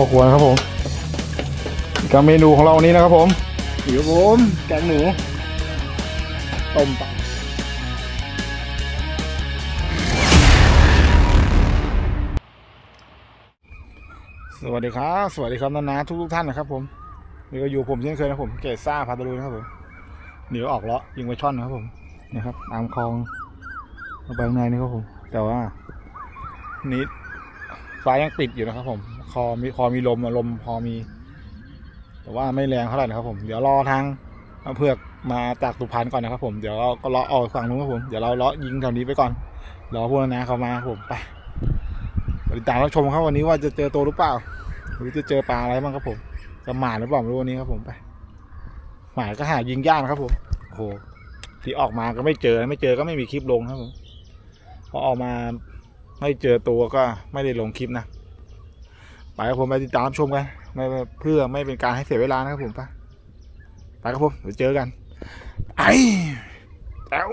พ่อครัวนะครับผมกับเมนูของเราวันนี้นะครับผมเดี๋ยวผมแกงหนูต้มปลาสวัสดีครับ สวัสดีครับนานาทุกทุกท่านนะครับ ผมนี่ก็อยู่ผมเช่นเคยนะผมเกศซ่าพาตะลุยนะครับผมเดี๋ยวออกเลาะยิงไปช่อนนะครับผมนะครับตามคลองไปข้างในนี่ครับผม แต่ว่า นี่ฟ้ายังปิดอยู่นะครับผม คอมีคอมีลมลมพอมี แต่ว่าไม่แรงเท่าไหร่นะครับ ผม เดี๋ยวรอทางเอาเผือกมาจากตุพันก่อนนะครับ ผม เดี๋ยวเราก็เลาะออกฝั่งนู้นครับผม เดี๋ยวเราเลาะยิงแถวนี้ไปก่อน รอพวกนาเขามาครับผมไปติดตามรับชมครับวันนี้ว่าจะเจอตัวหรือเปล่า หรือจะเจอปลาอะไรบ้างครับผม จะหมาหรือเปล่าไม่รู้วันนี้ครับผมไป หมายก็หายิงยากนะครับ ผม โอ้โห ที่ออกมาก็ไม่เจอ ไม่เจอก็ไม่มีคลิปลงครับผม พอออกมาไม่เจอตัวก็ไม่ได้ลงคลิปนะ ไปครับผมไปติดตามชมกันไม่เพื่อไม่เป็นการให้เสียเวลานะครับผมไปไปครับผมเดี๋ยวเจอกันไอแอว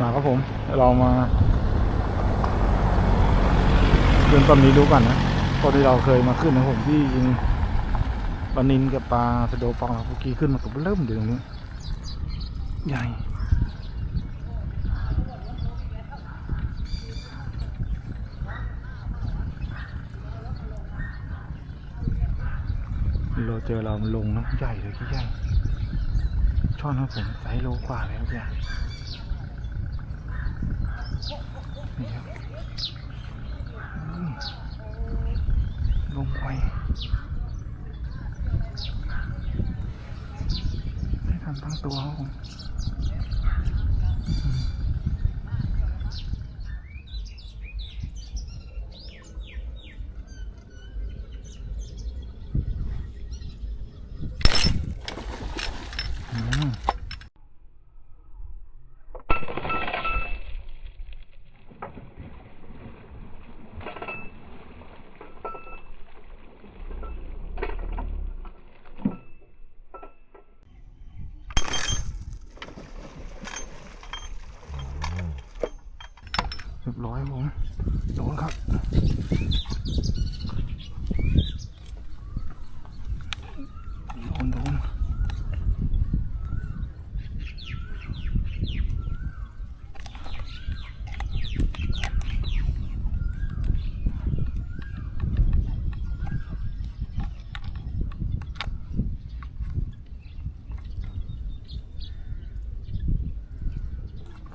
มาครับผมเรามาเรื่องต้นนี้ดูก่อนนะตอนที่เราเคยมาขึ้นนะผมที่ยิงปลานินกับปลาสะโดฟองเราเมื่อกี้ขึ้นมาตัวเริ่มอยู่ตรงนี้ใหญ่ เราเจอเราลงน้ำใหญ่เลยที่ใหญ่ช่อนครับผมไซส์โลกว่าเลยครับใหญ่นี่ครับลงไปไม่ทันตั้งตัวครับผมอืมเรียบร้อยครับผมโดนครับโดนโดน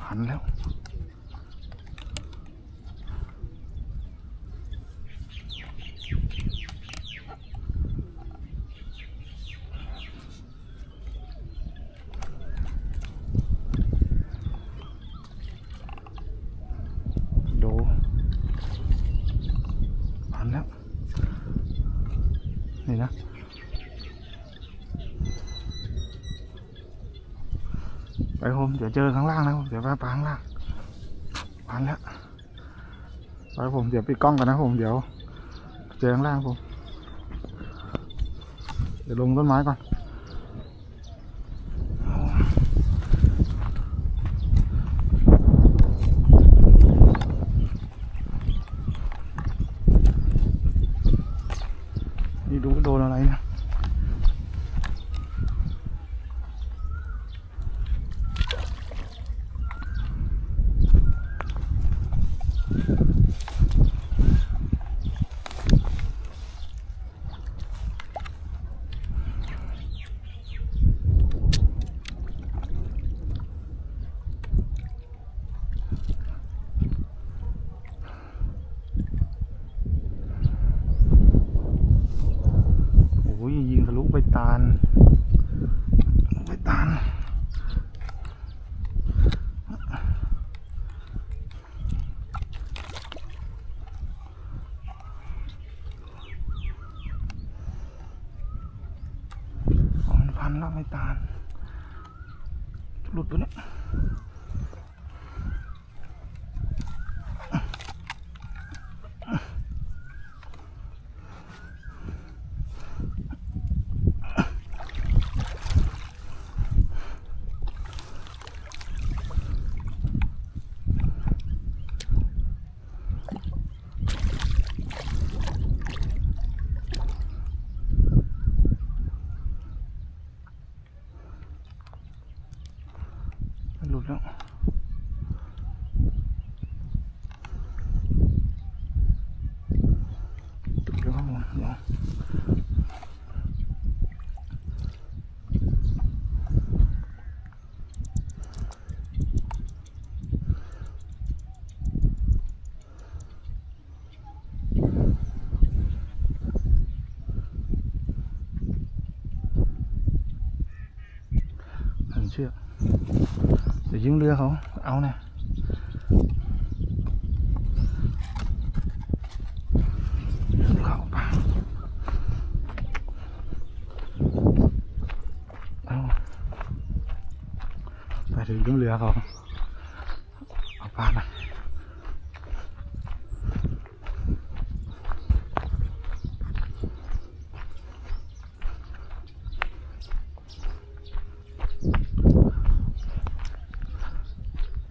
หันแล้ว ดูหันแล้ว นี่นะไปผมเดี๋ยวเจอข้างล่างนะผมเดี๋ยวไปปางล่างพันแล้วไปผมเดี๋ยวปิดกล้องกันนะผมเดี๋ยว เจอข้างล่างผม เดี๋ยวลงต้นไม้ก่อนดูโดนอะไรนะ โอ้ยยิงทะลุไปตาลไปตาลอ๋อมัน พันแล้วไม่ตาลหลุดไปเนี่ย แล้วตึกแล้ วครับผมเดี๋ยวหันเชื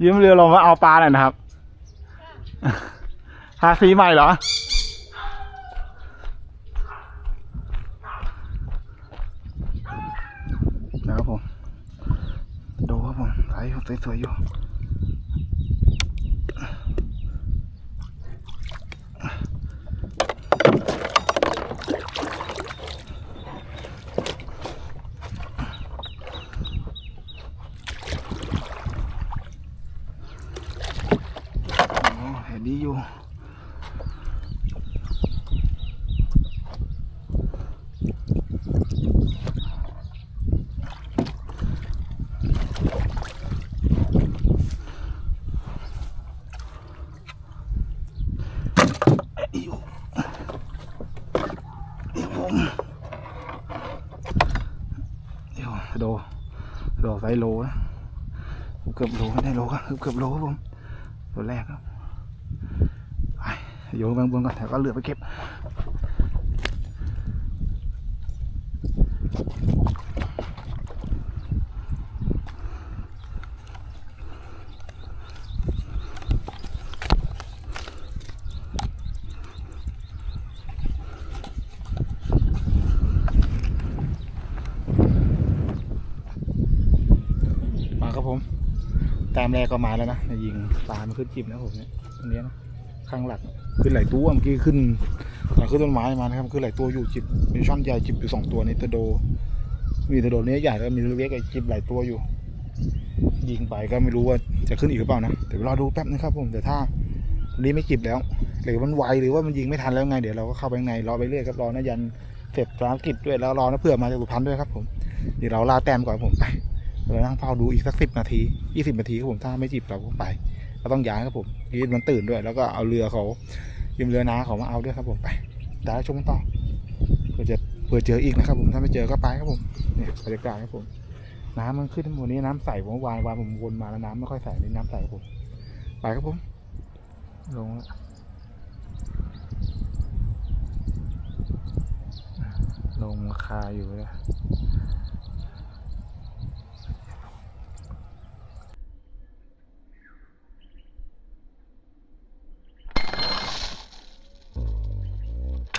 ยวยิงเรือเรามาเรือลงมาเอาปลาหน่อยนะครับทาสีใหม่เหรอ นะครับผม ดูครับผมสายอยู่สวยๆอยู่ อ๋อเห็นดีอยู่ อยู่เดี๋ยวผมเดี๋ยวโดโด ไซโลนะเกือบโลไม่ได้โลก็เกือบเกือบโลครับผมตัวแรกครับโยนบางบนก่อนแต่ก็เหลือไปเก็บ มาครับผม แต้มแรกก็มาแล้วนะเนี่ยยิงปลามันขึ้นจิบนะผมเนี่ยตรงนี้นะข้างหลักขึ้นหลายตัวเมื่อกี้ขึ้นหลังขึ้นต้นไม้มานะครับขึ้นหลายตัวอยู่จิบมีช่อนใหญ่จิบอยู่สองตัวนี่ตะโด มีตะโดเนี้ยใหญ่แล้วมีเล็กๆไอ้จิบหลายตัวอยู่ ยิงไปก็ไม่รู้ว่าจะขึ้นอีกหรือเปล่านะเดี๋ยวรอดูแป๊บนึงครับผมแต่ถ้าวันนี้ไม่จิบแล้วหรือมันไวหรือว่ามันยิงไม่ทันแล้วไงเดี๋ยวเราก็เข้าไปข้างในรอไปเรื่อยครับรอนะยันเสร็จภารกิจด้วยแล้วรอนะเพื่อมาจากสุพรรณด้วยครับผมเดี๋ยวเราลาแต้มก่อนผมไป เรานั่งเฝ้าดูอีกสักสิบนาทียี่สิบนาทีครับผมถ้าไม่จิบเราก็ไปเราต้องย้ายครับผมยีดมันตื่นด้วย แล้วก็เอาเรือเขายืมเรือน้าเขามาเอาด้วยครับผมไปได้ชมต่อเพื่อจะเพื่อเจออีกนะครับผมถ้าไม่เจอก็ไปครับผมเนี่ยบรรยากาศครับผม น้ำมันขึ้นวันนี้น้ำใสผมวานวานผมวนมาแล้วน้ำไม่ค่อยใสนี่น้ำใสครับผมไปครับผมลงละลงราคาอยู่เล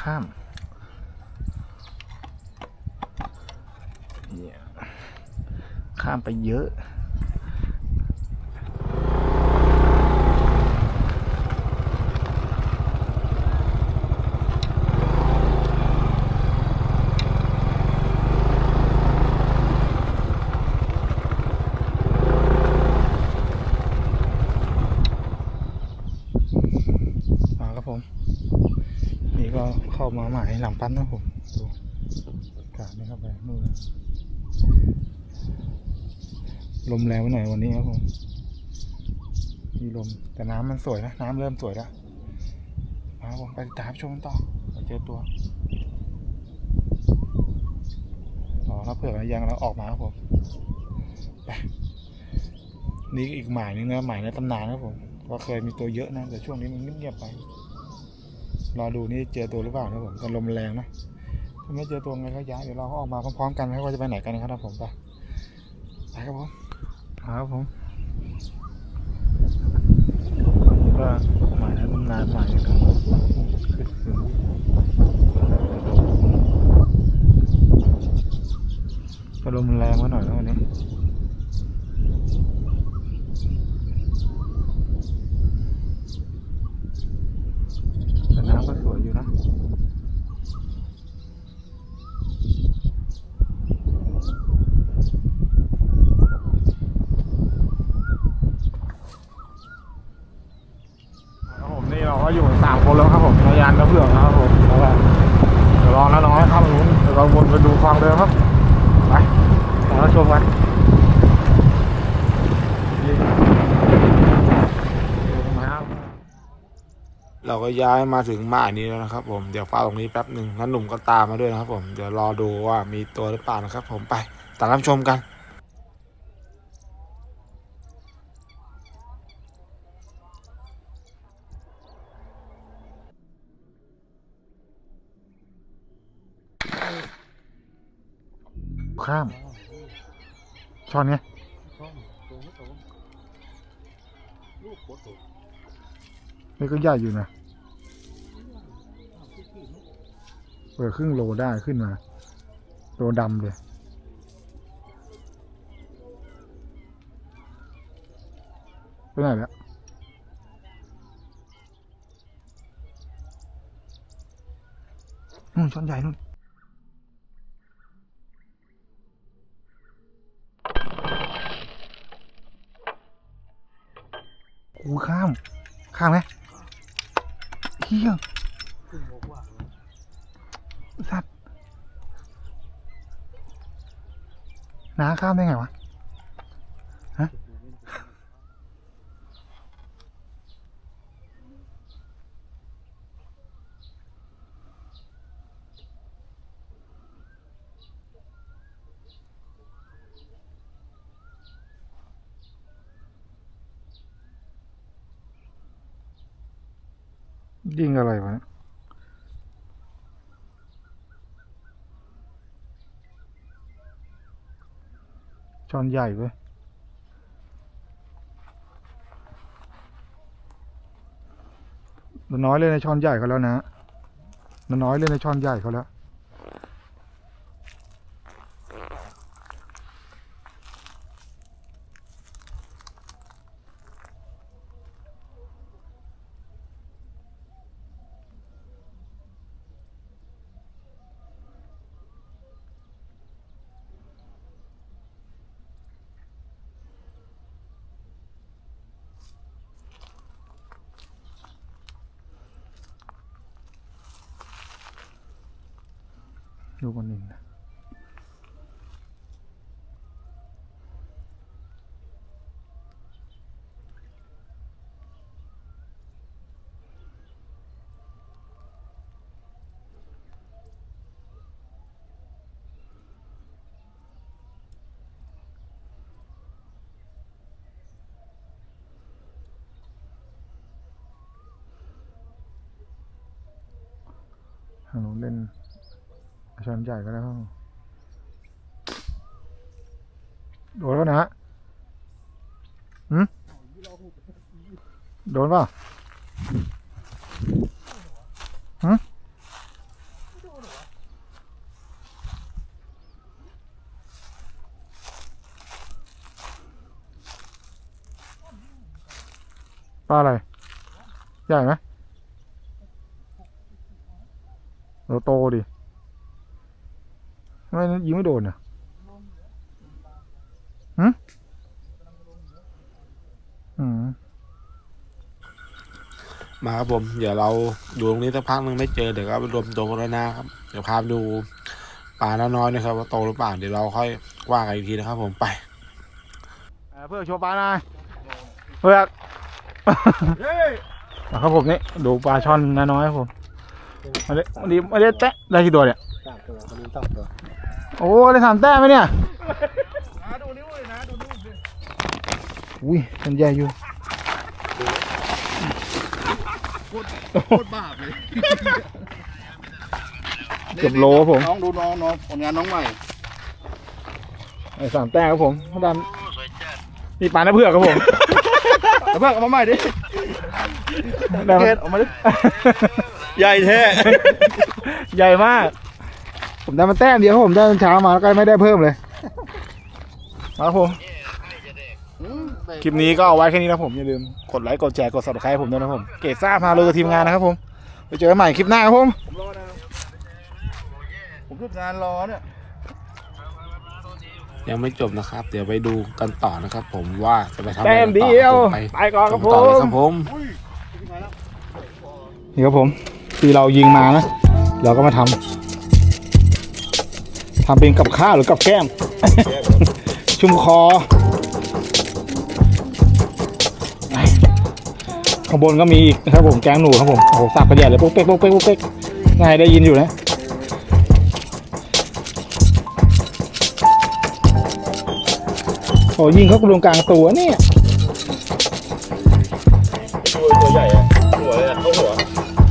ข้ามเนี่ยข้ามไปเยอะ มาครับผม นี่ก็ เข้ามาใหม่หลังปั๊มนะผมดูกาดนี่ครับไปนู่นลมแรงไปหน่อยวันนี้ครับผมมีลมแต่น้ำมันสวยนะ น้ำเริ่มสวยแล้วมาผมไปตามชมต่อไปเจอตัวรอรับเผื่อยังเราออกมาครับผมไปนี่อีกหมายนึงนะหมายในตำนานครับผมก็เคยมีตัวเยอะนะแต่ช่วงนี้มันเงียบๆไป รอดูนี่เจอตัวหรือเปล่านะผมแต่ลมแรงนะถ้าไม่เจอตัวไงก็ย้ายเดี๋ยวเราก็ออกมาพร้อมๆกันไม่ว่าจะไปไหนกันนะครับผมไปไปครับผมครับผมก็หมายนะตำนานหมายนะครับก็ลมแรงไว้หน่อยนะวันนี้ ก็ย้ายมาถึงหมายนี้แล้วนะครับ ผมเดี๋ยวเฝ้าตรงนี้แป๊บหนึ่งนั้นหนุ่มก็ตามมาด้วยนะครับ ผมเดี๋ยวรอดูว่ามีตัวหรือเปล่านะครับ ผมไปตามรับชมกันข้ามช้อนไงช่องตรงไม่กโคตรนี่ก็ใหญ่อยู่นะ เปิดครึ่งโลได้ขึ้นมาโลดำเลยไปไหนแล้วนู่นช้อนใหญ่นู่นกูข้าม ข้ามไหมเฮีย ขึ้นโมกว่า สัตว์ น้าข้ามได้ไงวะยิงอะไรวะเนี่ย ช้อนใหญ่เว้ยน้อยเลยในช้อนใหญ่เขาแล้วนะน้อยเลยในช้อนใหญ่เขาแล้ว ดูคนหนึ่งนะทางนู้นเล่น ช้อนใหญ่ก็แล้วโดนแล้วนะฮะหืมโดนป่ะหืมปลาอะไร ใหญ่ไหมโตโตดิ ไมยิงไม่โดนอะหืมอืมมาครับผม เดี๋ยวเราดูตรงนี้สักพักหนึงไม่เจอเดี๋ยวก็ไปรวมตัวกันแล้วนะครับ เดี๋ยวพาไปดูปลาน้อยๆนะครับ ว่าโตหรือเปล่าเดี๋ยวเราค่อยว่ากันอีกทีนะครับ ผมไปอ่าเพื่อกโชว์ปลาหน่อยเพื่อกอะครับผมนี่ดูปลาช่อนน้อยๆครับผมมาเด้มาดีมาเด้แตะได้กี่ตัวเนี่ยสามตัวคนนี้สองตัว โอ้ได้สามแต้มไหมเนี่ยนะดูนิ้วเลยนะดูนิ้วดิอุ้ยมันใหญ่อยู่โคตรบาปเลยเกือบโลครับผมน้องดูน้องน้องผลงานน้องใหม่ไอ้สามแต้มครับผมพ่อดำนี่ปลาหน้าเผือกครับผมแล้วเพิ่งเอามาใหม่ดิได้ไหมเกตออกมาดิใหญ่แท้ ใหญ่มาก ผมได้มาแต้มเดียวครับผมได้ตอนเช้ามาแล้วก็ไม่ได้เพิ่มเลยมาครับผม คลิปนี้ก็เอาไว้แค่นี้นะผมอย่าลืมกดไลค์กดแชร์กด subscribe ให้ผมด้วยนะผม เกตซ่าพาเลยกับทีมงานนะครับผมไปเจอกันใหม่คลิปหน้าครับผม ผมรอนะผมหยุดงานรอเนี่ย ยังไม่จบนะครับ เดี๋ยวไปดูกันต่อนะครับ ผมว่าจะไปทำอะไรแต้มกันเดีต่อยวผมไปไปก่อนครับผต่อเลยมครับผมอุ้ยถึงไหนแล้วนี่ครับผม ที่เรายิงมานะ เราก็มาทำ ทำเป็นกับข้าวหรือกับแก้ม ชุ่มคอไปโหข้างบนก็มีอีกนะครับผมแกงหนูครับผม โอ้โหสับกระเดียดเลยปุ๊กเป๊กปุ๊กเป๊กปุ๊กเป๊กง่ายได้ยินอยู่นะโอ้ยิงเขากลงกลางตัวเนี่ยตัวตัวใหญ่อะหัวเลยอะเข้าหัว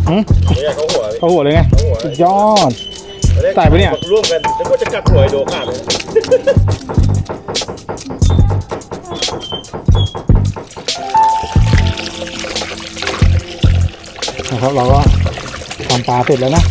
หืมตัวใหญ่เข้าหัวเลยเขาหัวเลยไงเข้าหัวสุดยอด ใส่ปะเนี่ย ร่วมกันแล้วก็จะกัดหัวไอ้โดขาดเลยนะครับเราก็ทำปลาเสร็จแล้วนะ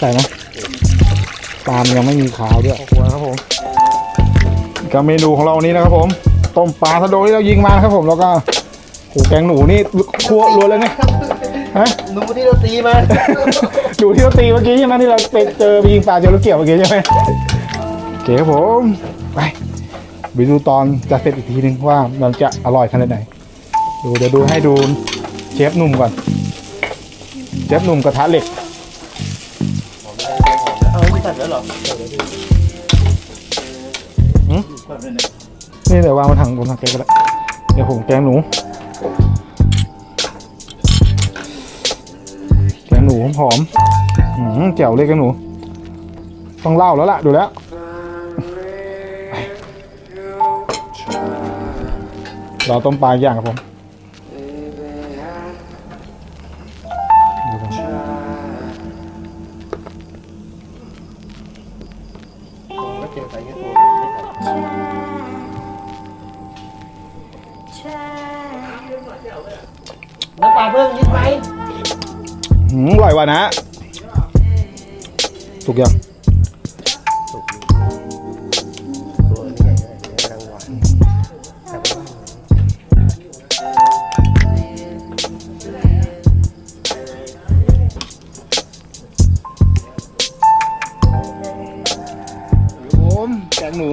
ใส่ไหมปลามันยังไม่มีขาวด้วยหัวครับผมกับเมนูของเราวันนี้นะครับผมต้มปลาทะโดที่เรายิงมานะครับผมแล้วก็โหแกงหนูนี่ครัวรวนเลยไงฮะหนูที่เราตีมาดูที่เราตีเมื่อกี้ใช่ไหมที่เราไปเจอไปยิงปลาเจอลูกเกี่ยวเมื่อกี้ใช่ไหมโอเคครับผมไปไปดูตอนจะเสร็จอีกทีนึงว่ามันจะอร่อยขนาดไหน ดูเดี๋ยวดูให้ดูเชฟหนุ่มก่อนเชฟหนุ่มกระทะเหล็ก เอาไม่ตัดแล้วเหรอหืม นี่เดี๋ยววางมาถังบนถังแกงก็ได้เดี๋ยวผมแกงหนู แกงหนูหอมๆอืมแจ่วเลยแกงหนู ต้องเล่าแล้วล่ะ ดูแล้ว เราต้มปลาอีกอย่างครับผม นะสุกยังตัวนี้ใหญ่เลยกำลังหวานผมแกงหนู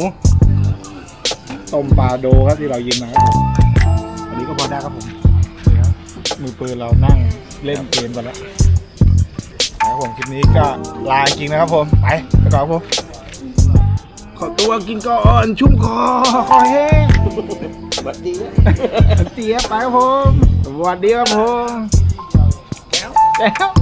ต้มปลาโดครับที่เรายิงมาครับผมอันนี้ก็พอได้ครับผมนี่ครับมือปืนเรานั่งเล่นเกมกันแล้วนะ ครับผมคลิปนี้ก็ลาจริงนะครับผม ไปไปก่อนครับผม ขอตัวกินก่อนชุ่มคอคอแห้งบัดดีเตี๋ยไปครับผมสวัสดีครับผมแก้วแก้ว